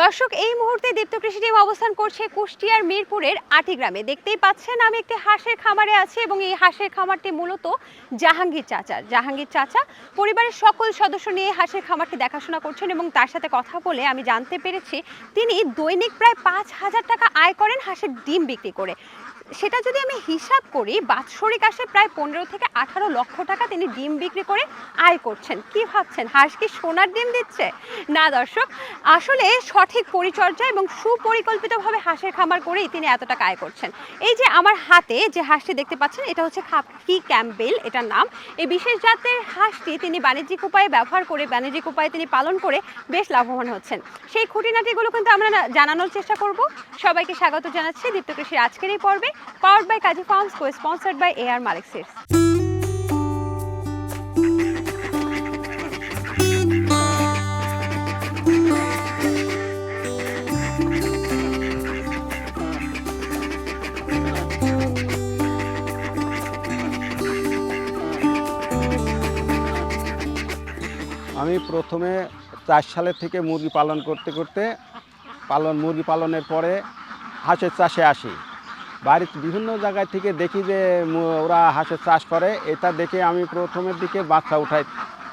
দর্শক, এই মুহূর্তে দীপ্ত কৃষি টিম অবস্থান করছে কুষ্টিয়ার মিরপুরের আটি গ্রামে দেখতেই পাচ্ছেন, আমি একটি হাঁসের খামারে আছি এবং এই হাঁসের খামারটি মূলত জাহাঙ্গীর চাচার। জাহাঙ্গীর চাচা পরিবারের সকল সদস্য নিয়ে হাঁসের খামারটি দেখাশোনা করছেন এবং তার সাথে কথা বলে আমি জানতে পেরেছি, তিনি দৈনিক প্রায় পাঁচ হাজার টাকা আয় করেন হাঁসের ডিম বিক্রি করে। সেটা যদি আমি হিসাব করি, বাৎসরিক আসে প্রায় পনেরো থেকে আঠারো লক্ষ টাকা তিনি ডিম বিক্রি করে আয় করছেন। কি ভাবছেন? হাঁস কি সোনার ডিম দিচ্ছে? না দর্শক, আসলে সঠিক পরিচর্যা এবং সুপরিকল্পিতভাবে হাঁসের খামার করেই তিনি এত টাকা আয় করছেন। এই যে আমার হাতে যে হাঁসটি দেখতে পাচ্ছেন, এটা হচ্ছে খাকি ক্যাম্পবেল এটার নাম। এই বিশেষ জাতের হাঁসটি তিনি বাণিজ্যিক উপায়ে ব্যবহার করে, বাণিজ্যিক উপায়ে তিনি পালন করে বেশ লাভবান হচ্ছেন। সেই খুঁটিনাটিগুলো কিন্তু আমরা জানানোর চেষ্টা করব। সবাইকে স্বাগত জানাচ্ছি দীপ্ত কৃষির আজকের এই পর্বে। Kazi farms co sponsored by A R Malik seeds আমি প্রথমে চার সালের থেকে মুরগি পালন করতে করতে, পালন মুরগি পালনের পরে হাঁসের চাষে আসি। বাড়িতে বিভিন্ন জায়গায় থেকে দেখি যে ওরা হাঁসের চাষ করে। এটা দেখে আমি প্রথমের দিকে বাচ্চা উঠাই।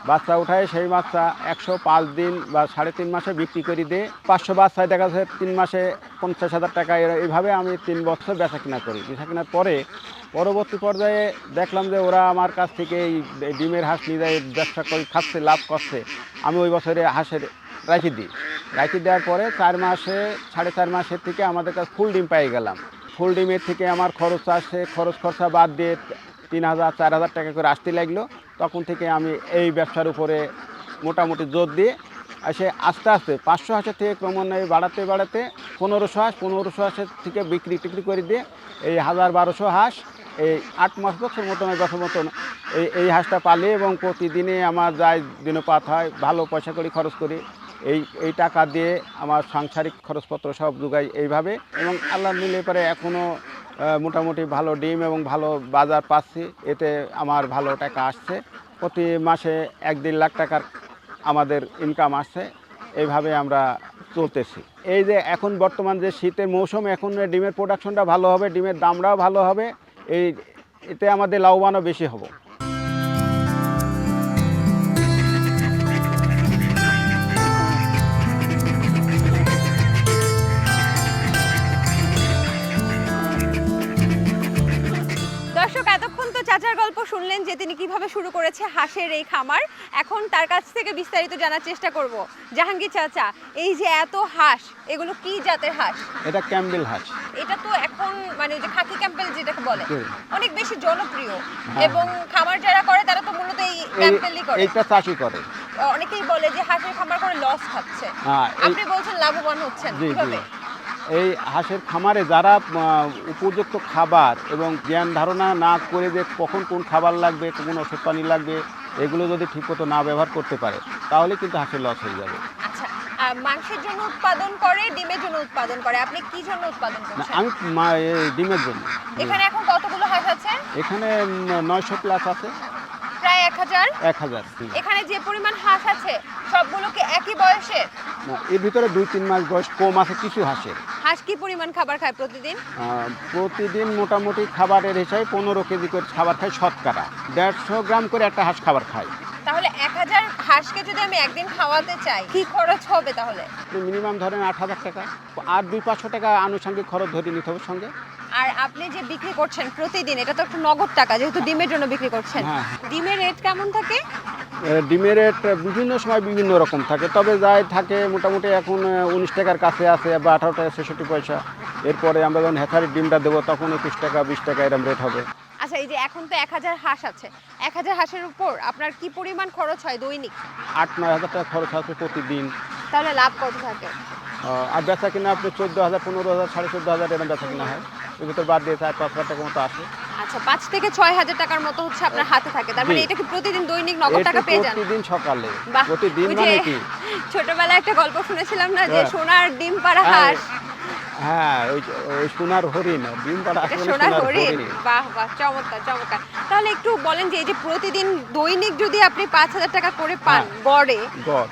বাচ্চা উঠাই সেই বাচ্চা একশো পাঁচ দিন বা সাড়ে তিন মাসে বিক্রি করে দিয়ে। পাঁচশো বাচ্চায় দেখা যাচ্ছে তিন মাসে পঞ্চাশ হাজার টাকা এইভাবে আমি তিন বছর বেচা কিনা করি। বেচা কেনার পরে পরবর্তী পর্যায়ে দেখলাম যে ওরা আমার কাছ থেকে এই ডিমের হাঁস নিয়ে যায়, ব্যবসা করে, খাচ্ছে, লাভ করছে। আমি ওই বছরে হাঁসের রাখি দিই। রাখি দেওয়ার পরে চার মাসে, সাড়ে চার মাসের থেকে আমাদের কাছে ফুল ডিম পেয়ে গেলাম। ফুল ডিমের থেকে আমার খরচ আসে, খরচ খরচা বাদ দিয়ে তিন হাজার, চার হাজার টাকা করে আসতে লাগল। তখন থেকে আমি এই ব্যবসার উপরে মোটামুটি জোর দিয়ে এসে আস্তে আস্তে পাঁচশো হাঁসের থেকে ক্রমান্বয়ে বাড়াতে বাড়াতে পনেরোশো হাঁস, পনেরোশো হাঁসের থেকে বিক্রি টিক্রি করে দিয়ে এই হাজার বারোশো হাঁস এই আট মাস বছর মতন বছর মতন এই এই হাঁসটা পালি এবং প্রতিদিনে আমার যায় দিনপাত হয়, ভালো পয়সা করি খরচ করি। এই এই টাকা দিয়ে আমার সাংসারিক খরচপত্র সব যোগাই এইভাবে এবং আল্লাহ মিলে পরে এখনও মোটামুটি ভালো ডিম এবং ভালো বাজার পাচ্ছি। এতে আমার ভালো টাকা আসছে। প্রতি মাসে এক দেড় লাখ টাকার আমাদের ইনকাম আসছে। এইভাবে আমরা চলতেছি। এই যে এখন বর্তমান যে শীতের মৌসুম, এখন ডিমের প্রোডাকশনটা ভালো হবে, ডিমের দামটাও ভালো হবে। এই, এতে আমাদের লাভবানও বেশি হব। শুরু করেছে হাঁসের এই খামার। এখন তার কাছ থেকে বিস্তারিত জানার চেষ্টা করব। জাহাঙ্গীর চাচা এই যে এত হাঁস এগুলো কি জাতের হাঁস? এটা ক্যাম্বেল হাঁস। এটা তো এখন মানে যে খাকি ক্যাম্পেল যেটাকে বলে অনেক বেশি জনপ্রিয়। হ্যাঁ। এবং খামার যারা করে তারা তো মূলত এই ক্যাম্পেলই করে। এইটা চাষি করে। অনেকেই বলে যে হাঁসের খামার করে লস খাচ্ছে। হ্যাঁ আপনি বলছেন লাভবান হচ্ছেন কীভাবে? এই হাঁসের খামারে যারা উপযুক্ত খাবার এবং জ্ঞান ধারণা না করে যে কখন কোন খাবার লাগবে কোন ওষুধ পানি লাগবে এগুলো যদি ঠিকমতো না ব্যবহার করতে পারে তাহলে কিন্তু হাঁসের লস হয়ে যাবে। আচ্ছা মাংসের জন্য উৎপাদন করে ডিমের জন্য উৎপাদন করে আপনি কি জন্য উৎপাদন করছেন? আমি ডিমের জন্য। এখানে এখন কতগুলো হাঁস আছে? এখানে নয়শো প্লাস আছে। প্রায় এক হাজার? এক হাজার এখানে যে পরিমাণ হাঁস আছে সবগুলো কি একই বয়সের? এর ভিতরে দুই তিন মাস বয়স কম আছে কিছু হাঁসের। হাঁস কি পরিমাণ খাবার খায় প্রতিদিন? প্রতিদিন মোটামুটি খাবারের হিসাবে পনেরো কেজি করে খাবার খায় শতকরা। দেড়শো গ্রাম করে একটা হাঁস খাবার খায়। তাহলে এক হাজার হাঁসকে যদি আমি একদিন খাওয়াতে চাই কি খরচ হবে তাহলে? মিনিমাম ধরেন আট হাজার টাকা। আর দুই পাঁচশো টাকা আনুষঙ্গিক খরচ ধরে নিতে হবে সঙ্গে। আর আপনি যে বিক্রি করছেন প্রতিদিন এটা তো একটু নগদ টাকা যেহেতু ডিমের জন্য বিক্রি করছেন। হ্যাঁ। ডিমের রেট কেমন থাকে? ডিমের রেট বিভিন্ন সময় বিভিন্ন রকম থাকে তবে যাই থাকে মোটামুটি এখন উনিশ টাকার কাছে আছে বা আঠারো টাকা ছেষট্টি পয়সা। এরপরে আমরা যখন হ্যাচারির ডিমটা দেবো তখন একুশ টাকা বিশ টাকা এরম রেট হবে। আচ্ছা এই যে এখন তো এক হাজার হাঁস আছে। এক হাজার হাঁসের উপর আপনার কি পরিমাণ খরচ হয় দৈনিক? আট নয় হাজার টাকা খরচ আছে প্রতিদিন। তাহলে লাভ কত থাকে? আর বেচা কিনা আপনি চোদ্দ হাজার পনেরো হাজার সাড়ে চোদ্দ হাজার এরম বেচা কিনা হয়। এর ভিতর বাদ দিয়ে চার পাঁচ হাজার মতো আসে। আচ্ছা পাঁচ থেকে ছয় হাজার টাকার মতো হচ্ছে আপনার হাতে থাকে। তার মানে এটা কি প্রতিদিন দৈনিক নগদ টাকা পেয়ে যান? প্রতিদিন সকালে। প্রতিদিন মানে কি? ছোটবেলায় একটা গল্প শুনেছিলাম না যে হ্যাঁ। সোনার ডিম পাড়া হ্যাঁ, হাঁস। হ্যাঁ ওই ওই সোনার হরিণ ডিম পাড়া সোনার সোনার হরিণ। হরিণ। বাহ বাহ চমৎকার চমৎকার। তাহলে একটু বলেন যে এই যে প্রতিদিন দৈনিক যদি আপনি পাঁচ হাজার টাকা করে পান। গড়ে।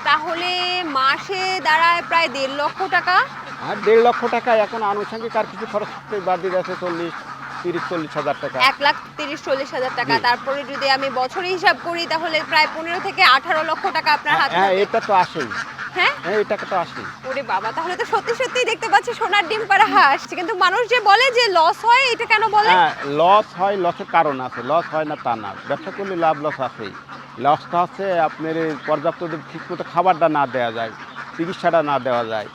তাহলে মাসে দাঁড়ায় প্রায় দেড় লক্ষ টাকা? আর দেড় লক্ষ টাকা এখন আনুষঙ্গিক আর কিছু খরচ করতে বাদ দিয়ে আছে চল্লিশ তিরিশ চল্লিশ হাজার টাকা। এক লাখ তিরিশ চল্লিশ হাজার টাকা। তারপরে যদি আমি বছরে হিসাব করি তাহলে প্রায় পনেরো থেকে আঠারো লক্ষ টাকা আপনার হাতে হ্যাঁ এটা তো আসেই। হ্যাঁ? হ্যাঁ এই টাকা তো ওরে বাবা তাহলে তো সত্যি দেখতে পাচ্ছি সোনার ডিম পাড়া হাঁস। কিন্তু মানুষ যে বলে যে লস হয় এটা কেন বলে? হ্যাঁ লস হয় লসের কারণ আছে। লস হয় না তা না। ব্যবসা করলে লাভ লস আছেই। লসটা হচ্ছে আপনার পর্যাপ্ত ঠিকমতো খাবারটা না দেওয়া যায় চিকিৎসাটা না দেওয়া যায়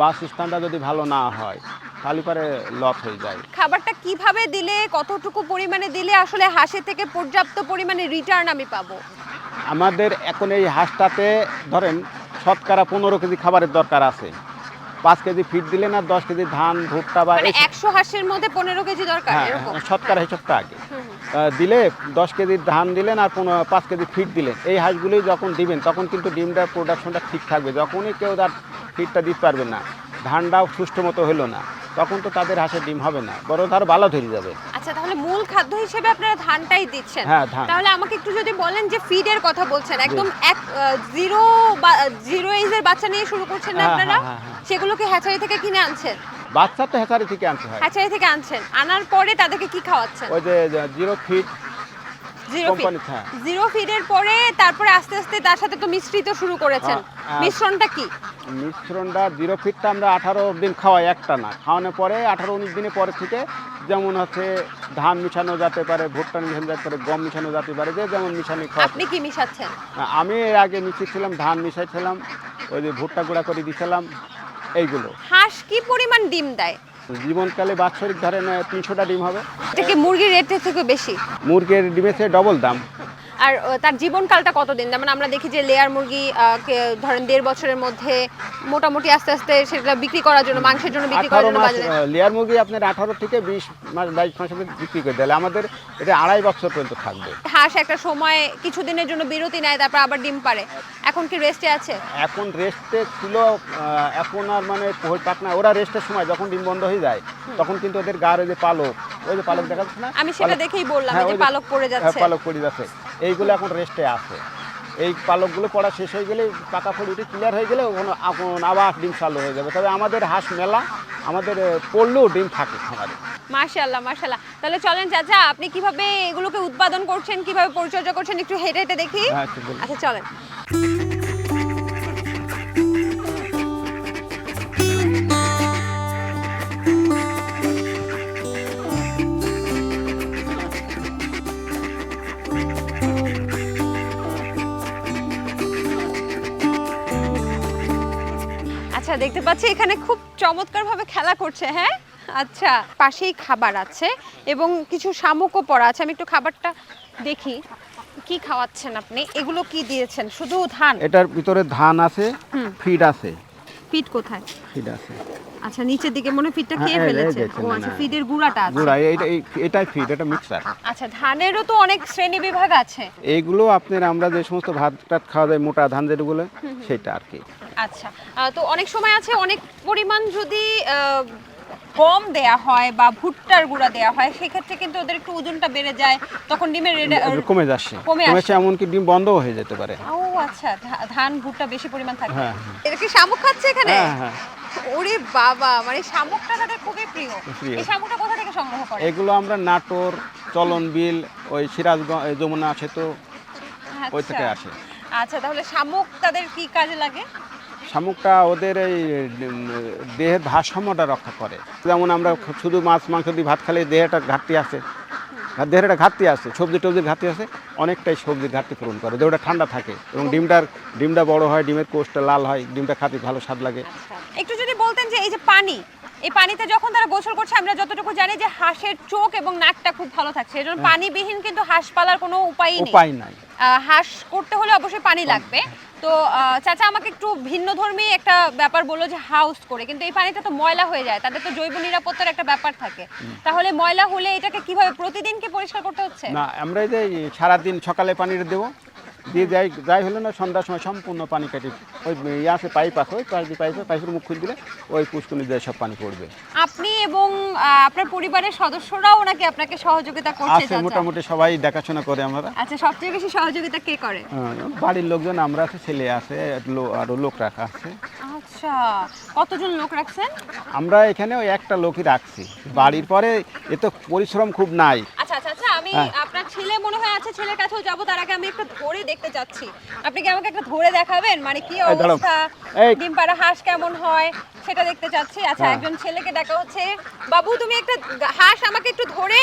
বাস স্ট্যান্ডটা যদি ভালো না হয় তাহলে পরে লস হয়ে যায়। খাবারটা কীভাবে দিলে কতটুকু পরিমাণে দিলে আসলে হাঁসের থেকে পর্যাপ্ত পরিমাণে রিটার্ন আমি পাবো? আমাদের এখন এই হাঁসটাতে ধরেন শতকরা পনেরো কেজি খাবারের দরকার আছে। পাঁচ কেজি ফিট দিলে না দশ কেজি ধান ভুট্টা বা মানে একশো হাঁসের মধ্যে পনেরো কেজি দরকার হ্যাঁ শতকরা হিসাবটা আগে। দিলে দশ কেজি ধান দিলেন আর পনেরো পাঁচ কেজি ফিট দিলেন। এই হাঁসগুলোই যখন দিবেন তখন কিন্তু ডিমটার প্রোডাকশনটা ঠিক থাকবে। যখনই কেউ তার ফিটটা দিতে পারবে না ধানটাও সুষ্ঠু মতো হলো না তখন তো তাদের হাঁসের ডিম হবে না। বরং তার ভালো ধরে যাবে। আচ্ছা তাহলে মূল খাদ্য হিসেবে আপনারা ধানটাই দিচ্ছেন। হ্যাঁ ধান। তাহলে আমাকে একটু যদি বলেন যে ফিডের কথা বলছেন একদম এক জিরো বা জিরো এজের বাচ্চা নিয়ে শুরু করছেন না হ্যাঁ, আপনারা? হ্যাঁ, হ্যাঁ, সেগুলোকে হ্যাচারি থেকে কিনে আনছেন? বাচ্চা তো হেঁচারি থেকে আনতে হয়। হ্যাচারি থেকে আনছেন। আনার পরে তাদেরকে কি খাওয়াচ্ছেন? ওই যে zero feed zero feed company zero ফিডের পরে তারপরে আস্তে আস্তে তার সাথে তো মিশ্রিত শুরু করেছেন। হ্যাঁ, হ্যাঁ। মিশ্রণটা কি? মিশ্রণটা জিরো ফিটটা আমরা আঠারো দিন খাওয়াই একটা না। খাওয়ানোর পরে আঠারো উনিশ দিনের পরে থেকে যেমন হচ্ছে ধান মিশানো যেতে পারে ভুট্টা মিশানো যেতে পারে গম মিশানো যেতে পারে যে যেমন মিশানি খাওয়া আপনি কি মিশাচ্ছেন? আমি এর আগে মিশিয়েছিলাম ধান মিশাইছিলাম ওই যে ভুট্টা গুঁড়া করে দিয়েছিলাম এইগুলো। হাঁস কি পরিমাণ ডিম দেয়? জীবনকালে বাৎসরিক ধরেন তিনশোটা ডিম হবে। এটা কি মুরগির রেটের থেকে বেশি? মুরগির ডিমের চেয়ে ডবল দাম। আর তার জীবনকালটা কতদিন? যেমন আমরা দেখি যে লেয়ার মুরগি ধরেন দেড় বছরের মধ্যে মোটামুটি আস্তে আস্তে সেটা বিক্রি করার জন্য মাংসের জন্য বিক্রি করার জন্য বাজারে লেয়ার মুরগি আপনার আঠারো থেকে বিশ মাস বাইশ মাসের মধ্যে বিক্রি করে দিলে আমাদের এটা আড়াই বছর পর্যন্ত থাকবে। হাঁস একটা সময় কিছুদিনের জন্য বিরতি নেয় তারপর আবার ডিম পারে এখন কি রেস্টে আছে? এখন রেস্টে ছিল এখন আর মানে পোহর পাক না। ওরা রেস্টের সময় যখন ডিম বন্ধ হয়ে যায় তখন কিন্তু ওদের গার ওই যে পালক ওই যে পালক দেখা যাচ্ছে না? আমি সেটা দেখেই বললাম হ্যাঁ, যে পালক পড়ে হ্যাঁ, যাচ্ছে। পালক পড়ে যাচ্ছে। এইগুলো এখন রেস্টে আছে। এই পালকগুলো পড়া শেষ হয়ে গেলে পাকা ফড়ি উঠে ক্লিয়ার হয়ে গেলে ওখানে এখন আবার ডিম চালু হয়ে যাবে। তবে আমাদের হাঁস মেলা আমাদের পড়লেও ডিম থাকে আমাদের মার্শাল্লাহ মার্শাল্লাহ তাহলে চলেন চাচা আপনি কীভাবে এগুলোকে উৎপাদন করছেন কীভাবে পরিচর্যা করছেন একটু হেঁটে হেঁটে দেখি? হ্যাঁ। আচ্ছা চলেন। আচ্ছা দেখতে পাচ্ছি এখানে খুব চমৎকারভাবে খেলা করছে হ্যাঁ? আচ্ছা পাশেই খাবার আছে এবং কিছু শামুকও পড়া আছে। আমি একটু খাবারটা দেখি কি খাওয়াচ্ছেন আপনি? এগুলো কি দিয়েছেন? শুধু ধান? এটার ভিতরে ধান আছে। ফিড আছে। ফিড কোথায়? ফিড আছে। আচ্ছা নিচের দিকে মনে ফিডটা হ্যাঁ, খেয়ে ফেলেছে। ও আচ্ছা ফিডের গুঁড়াটা আছে। গুঁড়া এই- এটাই ফিড এটা মিক্সার। আচ্ছা ধানেরও তো অনেক শ্রেণি বিভাগ আছে। এইগুলো আপনার আমরা যে সমস্ত ভাত টাত খাওয়া যায় মোটা ধান যেগুলো সেটা আর কি। আচ্ছা তো অনেক সময় আছে অনেক পরিমাণ যদি গম দেয়া হয় বা ভুট্টার গুঁড়া দেয়া হয় সেক্ষেত্রে কিন্তু ওদের একটু ওজনটা বেড়ে যায় তখন ডিমের কমে যাচ্ছে। কমে কমেছে এমনকি ডিম বন্ধ হয়ে যেতে পারে। ও আচ্ছা ধান ভুট্টা বেশি পরিমাণ থাকে। হ্যাঁ, এটা কি শামুক খাচ্ছে এখানে? হ্যাঁ হ্যাঁ। ওরে বাবা মানে শামুকটা তাদের খুবই প্রিয়। এই শামুকটা কোথা থেকে সংগ্রহ করে এগুলো আমরা নাটোর চলন বিল ওই সিরাজগঞ্জ যমুনা আছে তো ওই আচ্ছা। থেকে আসে। আচ্ছা তাহলে শামুক তাদের কি কাজে লাগে? শামুকটা ওদের এই দেহের ভারসাম্যটা রক্ষা করে। যেমন আমরা শুধু মাছ, মাংস দিয়ে ভাত খালে দেহটা ঘাটতি আছে। দেহের একটা ঘাটতি আছে, সবজি টবজির ঘাটতি আছে, অনেকটাই সবজির ঘাটতি পূরণ করে দেহটা ঠান্ডা থাকে। এবং ডিমটার, ডিমটা বড় হয়, ডিমের কোষটা লাল হয়, ডিমটা খাতে ভালো স্বাদ লাগে। একটু যদি বলতেন যে এই যে পানি এই পানিতে যখন তারা গোসল করছে আমরা যতটুকু জানি যে হাঁসের চোখ এবং নাকটা খুব ভালো থাকছে। এজন্য পানিবিহীন কিন্তু হাঁস পালার কোনো উপায়ই নেই। উপায় নাই। হাঁস করতে হলে অবশ্যই পানি লাগবে। তো চাচা আমাকে একটু ভিন্ন ধর্মী একটা ব্যাপার বলল যে হাউস করে কিন্তু এই পানিটা তো ময়লা হয়ে যায় তাদের তো জৈব নিরাপত্তার একটা ব্যাপার থাকে। তাহলে ময়লা হলে এটাকে কীভাবে প্রতিদিন কি পরিষ্কার করতে হচ্ছে? না আমরা এই যে সারাদিন সকালে পানিটা দেবো দিয়ে যাই যাই হলো না সন্ধ্যার সময় সম্পূর্ণ পানি কাটি ওই ইয়ে আছে পাইপ আছে ওই পাইপ পাইপে পাইপের মুখ খুলে দিলে ওই পুষ্কুনি দিয়ে সব পানি পড়বে। আপনি এবং আপনার পরিবারের সদস্যরাও নাকি আপনাকে সহযোগিতা করছে আছে মোটামুটি সবাই দেখাশোনা করে আমরা। আচ্ছা সবচেয়ে বেশি সহযোগিতা কে করে? বাড়ির লোকজন আমরা আছে ছেলে আছে আরও লোক রাখা আছে। আচ্ছা কতজন লোক রাখছেন? আমরা এখানে ওই একটা লোকই রাখছি। বাড়ির পরে এ তো পরিশ্রম খুব নাই। আচ্ছা আচ্ছা। আপনার ছেলে মনে হয় আছে ছেলের কাছেও যাব তার আগে আমি একটু ধরে দেখতে চাচ্ছি। আপনি কি আমাকে একটা ধরে দেখাবেন? মানে কি অবস্থা। ডিম পাড়া হাঁস কেমন হয়? সেটা দেখতে চাচ্ছি। আচ্ছা হ্যাঁ। একজন ছেলেকে ডাকা হচ্ছে। বাবু তুমি একটা হাঁস আমাকে একটু ধরে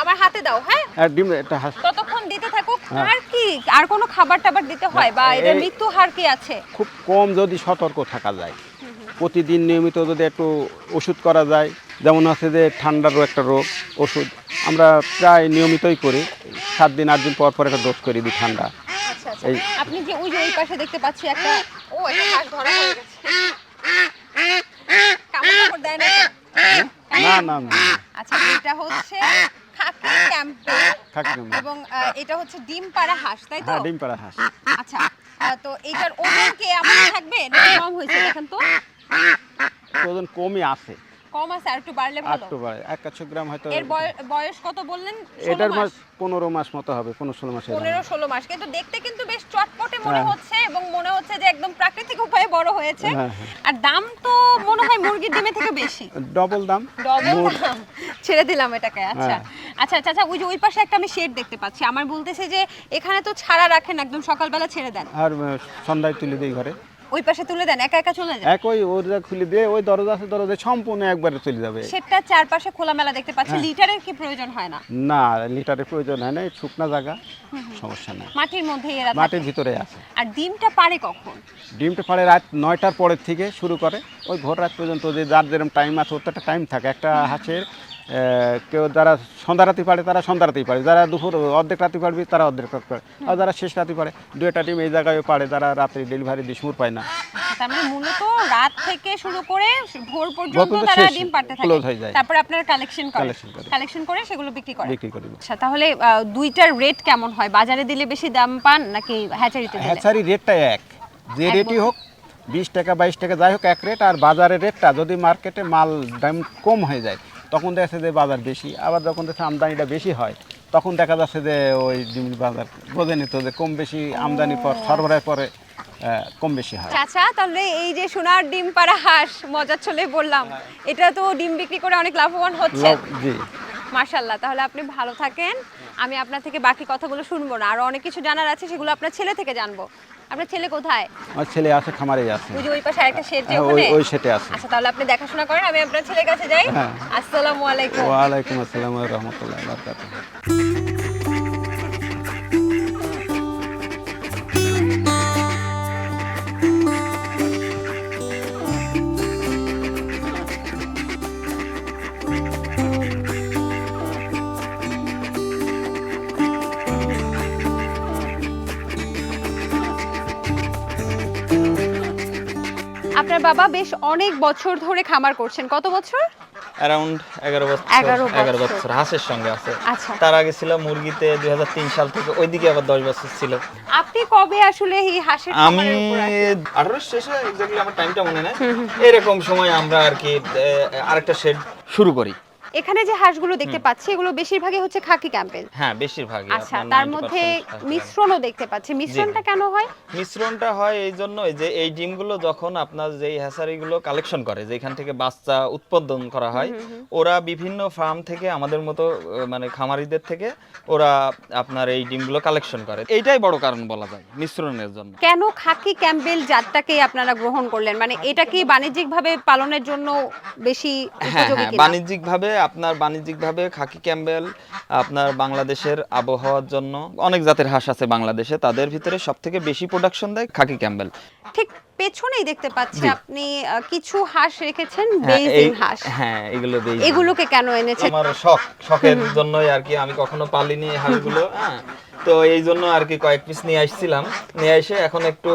আমার হাতে দাও হ্যাঁ? আর ডিম একটা হাঁস। ততক্ষণ দিতে হ্যাঁ। আর কি? আর কোনো খাবার টাবার দিতে হয়? বা না, এদের মৃত্যু হার কি আছে? খুব কম যদি সতর্ক থাকা যায়। প্রতিদিন নিয়মিত যদি একটু ওষুধ করা যায় যেমন আছে যে ঠান্ডারও একটা রোগ ওষুধ। আমরা প্রায় নিয়মিতই করি। সাত দিন আট দিন পর পর একটা ডোজ করে দিই ঠান্ডা। আচ্ছা আচ্ছা। এই- আপনি যে ওই যে ওই পাশে দেখতে পাচ্ছি একটা ও একটা হাঁস ধরা হয়ে গেছে। কামড় দেয় না না না না। আচ্ছা এটা হচ্ছে খাকি না। এবং এটা হচ্ছে ডিম পাড়া হাঁস তাই তো? হ্যাঁ ডিম পাড়া হাঁস। আচ্ছা তো এটার ওজন কি এমন থাকবে কম হয়েছে দেখেন তো? ওজন কমই আছে। কম আছে আর একটু বাড়লে ভালো। একটু বাড়ে। গ্রাম হয়তো এর বয়স কত বললেন? এটার মাস? মাস পনেরো মাস মতো হবে পনেরো ষোলো মাসের পনেরো ষোলো মাস। কিন্তু দেখতে কিন্তু বেশ চটপটে মনে হ্যাঁ। হচ্ছে এবং মনে হচ্ছে যে একদম প্রাকৃতিক উপায়ে বড় হয়েছে। হ্যাঁ, হ্যাঁ। আর দাম তো মনে হয় মুরগির ডিমের থেকে বেশি। ডবল দাম। ডবল দাম। ছেড়ে দিলাম এটাকে আচ্ছা। আচ্ছা আচ্ছা আচ্ছা ওই যে ওই পাশে একটা আমি শেড দেখতে পাচ্ছি। আমার বলতেছে যে এখানে তো ছাড়া রাখেন একদম সকালবেলা ছেড়ে দেন। আর সন্ধ্যায় তুলে দিই ঘরে। ওই পাশে তুলে দেন একা একা চলে যান। একই ওর খুলে দিয়ে ওই দরজা আছে দরজা সম্পূর্ণ একবারে চলে যাবে। সেটা চারপাশে খোলামেলা দেখতে পাচ্ছি হ্যাঁ। লিটারের কি প্রয়োজন হয় না? না লিটারের প্রয়োজন হয় না শুকনা জায়গা সমস্যা নেই। মাটির মধ্যে এরা। মাটির ভিতরে আছে। আর ডিমটা পারে কখন? ডিমটা পাড়ে রাত নয়টার পরের থেকে শুরু করে ওই ভোর রাত পর্যন্ত যে যার যেরকম টাইম আছে ওর তো একটা টাইম থাকে। একটা হাঁসের কেউ যারা সন্ধ্যা রাতে পারে তারা সন্ধ্যা রাতেই পারে যারা দুপুর অর্ধেক রাতে পারবে তারা অর্ধেক রাতে পারে আর যারা শেষ রাতে পারে দু একটা ডিম এই জায়গায় পারে যারা রাত্রে ডেলিভারি ডিসমুর পায় না। তার মানে মূলত রাত থেকে শুরু করে ভোর পর্যন্ত পর্যন্ত তারা শেষ, ডিম পারতে থাকে। close যায়। তারপরে আপনারা কালেকশন কালেকশন করে। সেগুলো বিক্রি করেন বিক্রি করি। আচ্ছা তাহলে দুইটার রেট কেমন হয়? বাজারে দিলে বেশি দাম পান নাকি হ্যাচারিতে দিলে? হ্যাচারি রেটটা এক। যে রেটই হোক বিশ টাকা বাইশ টাকা যাই হোক এক রেট আর বাজারের রেটটা যদি মার্কেটে মাল দাম কম হয়ে যায় তখন দেখা যাচ্ছে যে বাজার বেশি আবার যখন দেখছে আমদানিটা বেশি হয় তখন দেখা যাচ্ছে যে ওই ডিম বাজার বোঝেনি তো যে কম বেশি আমদানি পর সরবরাহের পরে কম বেশি হয়। চাচা তাহলে এই যে সোনার ডিম পাড়া হাঁস মজার চলে বললাম এটা তো ডিম বিক্রি করে অনেক লাভবান হচ্ছে। জি। মাশাল্লাহ তাহলে আপনি ভালো থাকেন। আমি আপনার থেকে বাকি কথাগুলো শুনব না আরও অনেক কিছু জানার আছে সেগুলো আপনার ছেলে থেকে জানব। আপনার ছেলে কোথায়? আমার ছেলে আছে খামারে আছে। ওই যে ওই পাশে আরেকটা শেড যে ওখানে? ওই শেডে আছে। আচ্ছা তাহলে আপনি দেখাশোনা করেন আমি আপনার ছেলের কাছে যাই। হ্যাঁ। আসসালামু আলাইকুম। ওয়ালাইকুম আসসালাম রহমতুল্লাহ বরকাত আপনার বাবা বেশ অনেক বছর ধরে খামার করছেন। কত বছর? অ্যারাউন্ড এগারো বছর এগারো বছর। হাঁসের সঙ্গে আছে। আচ্ছা। তার আগে ছিল মুরগিতে দুই হাজার তিন সাল থেকে ওইদিকে আবার দশ বছর ছিল। আপনি কবে আসলে এই হাঁসের আমি আঠারো শেষে এক্স্যাক্টলি আমার টাইমটা মনে নেই। এরকম সময় আমরা আর কি আরেকটা শেড শুরু করি। এখানে যে হাঁসগুলো দেখতে পাচ্ছি এগুলো বেশিরভাগই হচ্ছে খাকি ক্যাম্পেল। হ্যাঁ বেশিরভাগই আচ্ছা তার মধ্যে মিশ্রণও দেখতে পাচ্ছি। মিশ্রণটা কেন হয়? মিশ্রণটা হয় এই জন্যই যে এই ডিমগুলো যখন আপনার যেই হ্যাসারিগুলো কালেকশন করে যেখান থেকে বাচ্চা উৎপাদন করা হয় ওরা বিভিন্ন ফার্ম থেকে আমাদের মতো মানে খামারিদের থেকে ওরা আপনার এই ডিমগুলো কালেকশন করে। এইটাই বড় কারণ বলা যায় মিশ্রণের জন্য। কেন খাকি ক্যাম্পেল জাতটাকে আপনারা গ্রহণ করলেন? মানে এটা কি বাণিজ্যিকভাবে পালনের জন্য বেশি হ্যাঁ উপযোগী হ্যাঁ? বাণিজ্যিকভাবে আপনার বাণিজ্যিকভাবে খাকি ক্যাম্বেল আপনার বাংলাদেশের আবহাওয়ার জন্য অনেক জাতের হাঁস আছে বাংলাদেশে তাদের ভিতরে সব থেকে বেশি প্রোডাকশন দেয় খাকি ক্যাম্বেল। ঠিক পেছনেই দেখতে পাচ্ছি আপনি কিছু হাঁস রেখেছেন হ্যাঁ, এই- হাঁস। হ্যাঁ এগুলো বেইজিং। এগুলোকে কেন এনেছেন? আমার শখ শখের জন্যই আর কি আমি কখনো পালিনি হাঁসগুলো হ্যাঁ। তো এই জন্য আর কি কয়েক পিস নিয়ে আসছিলাম। নিয়ে এসে এখন একটু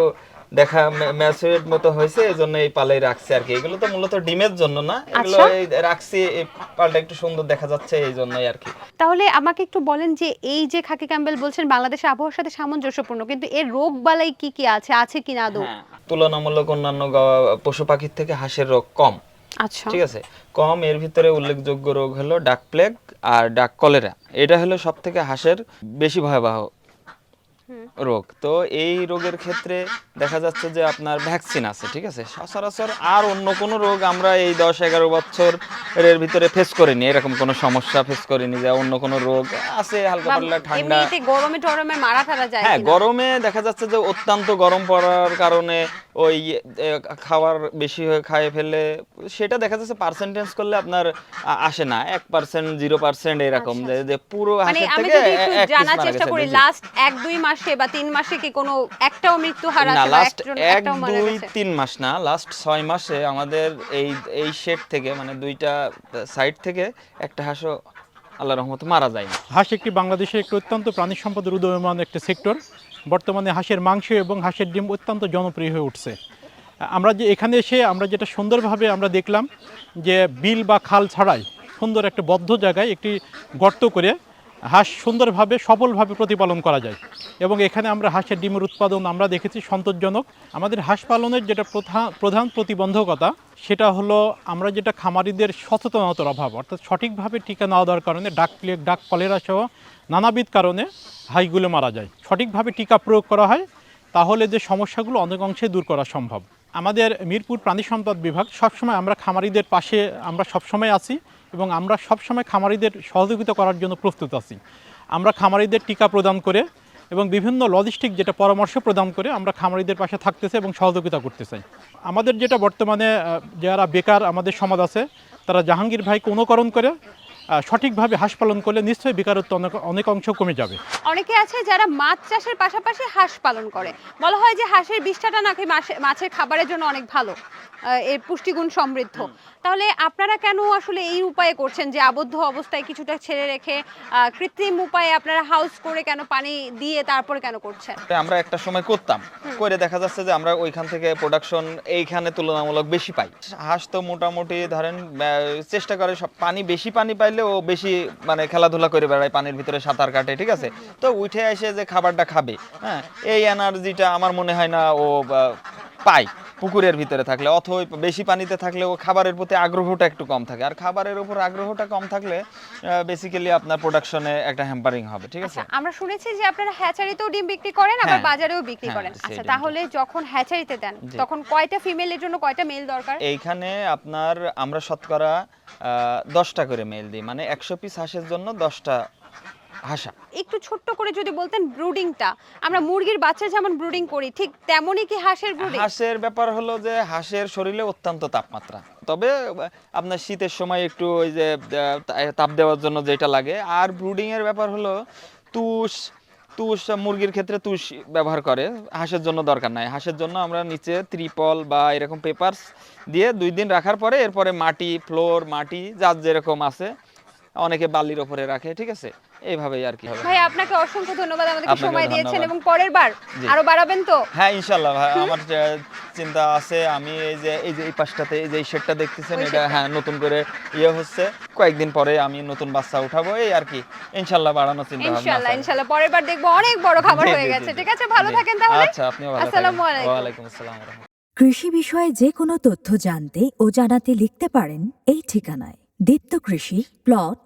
দেখা ম্যাচুরেট মতো হয়েছে এই জন্য এই পালাই রাখছি আর কি। এগুলো তো মূলত ডিমের জন্য না এগুলো আচ্ছা। রাখছি এই পালটা একটু সুন্দর দেখা যাচ্ছে এই জন্যই আর কি। তাহলে আমাকে একটু বলেন যে এই যে খাকি ক্যাম্বেল বলছেন বাংলাদেশের আবহাওয়ার সাথে সামঞ্জস্যপূর্ণ কিন্তু এর রোগ বালাই কি কি আছে আছে কি না হ্যাঁ, তুলনামূলক অন্যান্য পশু পাখির থেকে হাঁসের রোগ কম। আচ্ছা। ঠিক আছে? কম এর ভিতরে উল্লেখযোগ্য রোগ হলো ডাক প্লেগ আর ডাক কলেরা। এটা হলো সব থেকে হাঁসের বেশি ভয়াবহ রোগ। তো এই রোগের ক্ষেত্রে দেখা যাচ্ছে যে আপনার ভ্যাকসিন আছে ঠিক আছে? সচরাচর আর অন্য কোনো রোগ আমরা এই দশ এগারো বছর এর ভিতরে ফেস করিনি এরকম কোনো সমস্যা ফেস করিনি যে অন্য কোনো রোগ আছে হালকা পাল্লা পাতলা ঠান্ডা। গরমে টরমে মারা ফেলা যায় হ্যাঁ গরমে দেখা যাচ্ছে যে অত্যন্ত গরম পড়ার কারণে ওই খাওয়ার বেশি হয়ে খায় ফেলে সেটা দেখা যাচ্ছে পার্সেন্টেজ করলে আপনার আসে না। এক পার্সেন্ট জিরো পার্সেন্ট এরকম। আচ্ছা, যে যে পুরো মানে হাঁসের থেকে এক piece জানার চেষ্টা করি লাস্ট এক দুই মাসে বা তিন মাসে কি কোনো একটাও মৃত্যু হার না আছে বা লাস্ট এক দুই তিন মাস না। লাস্ট ছয় মাসে আমাদের এই এই শেড থেকে মানে দুইটা সাইড থেকে একটা হাঁসও আল্লাহ রহমতে মারা যায় হাঁস একটি বাংলাদেশের একটি অত্যন্ত প্রাণী সম্পদের উদয়মান একটি সেক্টর বর্তমানে হাঁসের মাংস এবং হাঁসের ডিম অত্যন্ত জনপ্রিয় হয়ে উঠছে। আমরা যে এখানে এসে আমরা যেটা সুন্দরভাবে আমরা দেখলাম যে বিল বা খাল ছাড়াই সুন্দর একটা বদ্ধ জায়গায় একটি গর্ত করে হাঁস সুন্দরভাবে, সফলভাবে প্রতিপালন করা যায়। এবং এখানে আমরা হাঁসের ডিমের উৎপাদন আমরা দেখেছি সন্তোষজনক। আমাদের হাঁস পালনের যেটা প্রধান প্রতিবন্ধকতা, সেটা হলো আমরা যেটা খামারিদের সচেতনতার অভাব, অর্থাৎ সঠিকভাবে টিকা না দেওয়ার কারণে ডাক প্লেগ ডাক কলেরা সহ নানাবিধ কারণে হাঁসগুলো মারা যায়। সঠিকভাবে টিকা প্রয়োগ করা হয়, তাহলে যে সমস্যাগুলো অনেক অংশে দূর করা সম্ভব। আমাদের মিরপুর প্রাণী সম্পদ বিভাগ সবসময় আমরা খামারিদের পাশে আমরা সবসময় আছি। এবং আমরা সবসময় খামারিদের সহযোগিতা করার জন্য প্রস্তুত আছি। আমরা খামারিদের টিকা প্রদান করে এবং বিভিন্ন লজিস্টিক যেটা পরামর্শ প্রদান করে আমরা খামারিদের পাশে থাকতেছে এবং সহযোগিতা করতে চাই আমাদের যেটা বর্তমানে যারা বেকার আমাদের সমাজ আছে, তারা জাহাঙ্গীর ভাইকে অনুকরণ করে সঠিকভাবে হাঁস পালন করলে নিশ্চয়ই বেকারত্ব অনেক অনেক অংশ কমে যাবে। অনেকে আছে যারা মাছ চাষের পাশাপাশি হাঁস পালন করে। বলা হয় যে হাঁসের বিষ্ঠাটা নাকি মাছের খাবারের জন্য অনেক ভালো এর পুষ্টিগুণ সমৃদ্ধ। তাহলে আপনারা কেন আসলে এই উপায়ে করছেন যে আবদ্ধ অবস্থায় কিছুটা ছেড়ে রেখে আহ, কৃত্রিম উপায়ে আপনারা হাউস করে কেন পানি দিয়ে তারপরে কেন করছেন? আমরা একটা সময় করতাম। করে দেখা যাচ্ছে যে আমরা ওইখান থেকে প্রোডাকশন এইখানে তুলনামূলক বেশি পাই। হাঁস তো মোটামুটি ধরেন আহ, চেষ্টা করে সব পানি বেশি পানি পাইলে ও বেশি মানে খেলাধুলা করে বেড়ায়, পানির ভিতরে সাঁতার কাটে, ঠিক আছে? তো উঠে এসে যে খাবারটা খাবে হ্যাঁ এই এনার্জিটা আমার মনে হয় না ও পায়। পুকুরের ভিতরে থাকলে অথবা বেশি পানিতে থাকলে ও খাবারের প্রতি আগ্রহটা একটু কম থাকে। আর খাবারের উপর আগ্রহটা কম থাকলে বেসিক্যালি আপনার প্রোডাকশনে একটা হ্যাম্পারিং হবে ঠিক আছে? আচ্ছা আমরা শুনেছি যে আপনারা হ্যাচারিতেও ডিম বিক্রি করেন আবার হ্যাঁ। বাজারেও বিক্রি হ্যাঁ, করেন। আচ্ছা তাহলে যখন হ্যাচারিতে দেন তখন কয়টা ফিমেলের জন্য কয়টা মেল দরকার? এইখানে আপনার আমরা শতকরা দশটা করে মেল দিই। মানে একশো পিস হাঁসের জন্য দশটা হাঁসা একটু ছোট্ট করে যদি বলতেন ব্রুডিংটা। আমরা মুরগির বাচ্চা যেমন ব্রুডিং করি ঠিক তেমনই কি হাঁসের ব্রুডিং? হাঁসের ব্যাপার হলো যে হাঁসের শরীরে অত্যন্ত তাপমাত্রা। তবে আপনার শীতের সময় একটু ওই যে তাপ দেওয়ার জন্য যেটা লাগে। আর ব্রুডিং এর ব্যাপার হলো তুষ তুষ মুরগির ক্ষেত্রে তুষ ব্যবহার করে। হাঁসের জন্য দরকার নাই। হাঁসের জন্য আমরা নিচে ত্রিপল বা এরকম পেপারস দিয়ে দুই দিন রাখার পরে এরপরে মাটি ফ্লোর মাটি যার যেরকম আছে অনেকে বালির ওপরে রাখে ঠিক আছে? এইভাবেই আর কি হবে। ভাই আপনাকে অসংখ্য ধন্যবাদ আমাদেরকে সময় দিয়েছেন এবং পরের বার আরও বাড়াবেন তো? হ্যাঁ ইনশাল্লাহ ভাই আমার চিন্তা আছে আমি এই যে এই যে এই পাশটাতে এই যে এই শেডটা দেখতেছেন এটা হ্যাঁ নতুন করে ইয়ে হচ্ছে। কয়েকদিন পরে আমি নতুন বাচ্চা উঠাবো এই আর কি। ইনশাল্লাহ বাড়ানোর চিন্তা ভাবনা ইনশাআল্লাহ ইনশাআল্লাহ পরের বার দেখব অনেক বড় খাবার হয়ে গেছে ঠিক আছে? ভালো থাকেন তাহলে। আচ্ছা আপনিও ভালো থাকেন। আসসালামু আলাইকুম। আসসালাম ওয়া রাহমাতুল্লাহ। কৃষি বিষয়ে যে কোনো তথ্য জানতে ও জানাতে লিখতে পারেন এই ঠিকানায়। দীপ্ত কৃষি প্লট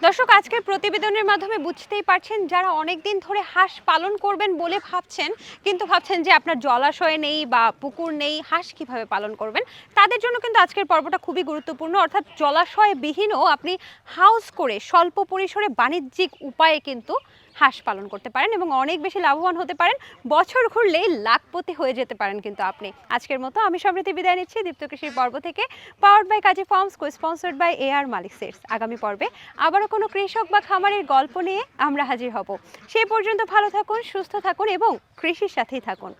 দর্শক, আজকের প্রতিবেদনের মাধ্যমে বুঝতেই পারছেন যারা অনেক দিন ধরে হাঁস পালন করবেন বলে ভাবছেন, কিন্তু ভাবছেন যে আপনার জলাশয় নেই বা পুকুর নেই, হাঁস কীভাবে পালন করবেন? তাদের জন্য কিন্তু আজকের পর্বটা খুবই গুরুত্বপূর্ণ। অর্থাৎ জলাশয় বিহীনও আপনি হাউস করে স্বল্প পরিসরে বাণিজ্যিক উপায়ে কিন্তু হাঁস পালন করতে পারেন এবং অনেক বেশি লাভবান হতে পারেন। বছর ঘুরলেই লাখপতি হয়ে যেতে পারেন কিন্তু আপনি। আজকের মতো আমি সমৃদ্ধি বিদায় নিচ্ছি। দীপ্ত কৃষির পর্ব থেকে powered by Kazi farms co sponsored by A R Malik seeds আগামী পর্বে আবারও কোনো কৃষক বা খামারের গল্প নিয়ে আমরা হাজির হব। সেই পর্যন্ত ভালো থাকুন, সুস্থ থাকুন এবং কৃষির সাথেই থাকুন।